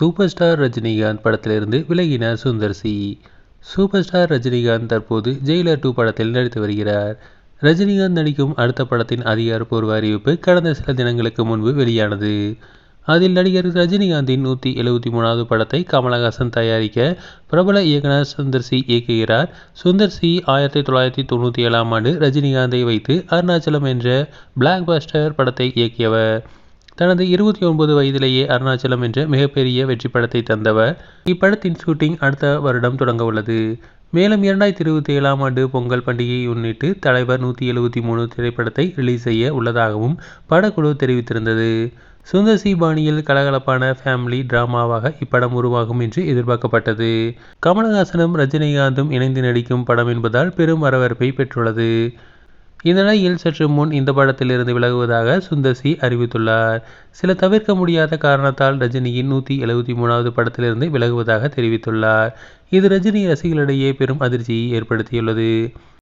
Super star Rajinikanth படத்திலிருந்து விலகினார் Sundar C super star Rajinikanth தற்போது ஜெயிலர் டூ படத்தில் நடித்து வருகிறார். ரஜினிகாந்த் நடிக்கும் அடுத்த படத்தின் அதிகாரப்பூர்வ அறிவிப்பு கடந்த சில தினங்களுக்கு முன்பு வெளியானது. அதில் நடிகர் ரஜினிகாந்தின் நூற்றி எழுபத்தி மூணாவது படத்தை கமலஹாசன் தயாரிக்க பிரபல இயக்குனர் சுந்தர் சி இயக்குகிறார். சுந்தர் சி ஆயிரத்தி தொள்ளாயிரத்தி தொண்ணூற்றி ஏழாம் ஆண்டு ரஜினிகாந்தை வைத்து அருணாச்சலம் என்ற பிளாக் பஸ்டர் படத்தை இயக்கியவர். தனது இருபத்தி ஒன்பது வயதிலேயே அருணாச்சலம் என்ற மிகப்பெரிய வெற்றி படத்தை தந்தவர். இப்படத்தின் ஷூட்டிங் அடுத்த வருடம் தொடங்க உள்ளது. மேலும் இரண்டாயிரத்தி இருபத்தி ஏழாம் ஆண்டு பொங்கல் பண்டிகையை முன்னிட்டு தலைவர் நூற்றி எழுபத்தி மூணு திரைப்படத்தை ரிலீஸ் செய்ய உள்ளதாகவும் படக்குழு தெரிவித்திருந்தது. சுந்தர் சி பாணியில் கலகலப்பான ஃபேமிலி டிராமாவாக இப்படம் உருவாகும் என்று எதிர்பார்க்கப்பட்டது. கமலஹாசனும் ரஜினிகாந்தும் இணைந்து நடிக்கும் படம் என்பதால் பெரும் வரவேற்பை பெற்றுள்ளது. இந்த நிலையில் சற்று முன் இந்த படத்திலிருந்து விலகுவதாக சுந்தர் சி அறிவித்துள்ளார். சில தவிர்க்க முடியாத காரணத்தால் ரஜினியின் நூற்றி எழுபத்தி மூணாவது படத்திலிருந்து விலகுவதாக தெரிவித்துள்ளார். இது ரஜினி ரசிகர்களிடையே பெரும் அதிர்ச்சியை ஏற்படுத்தியுள்ளது.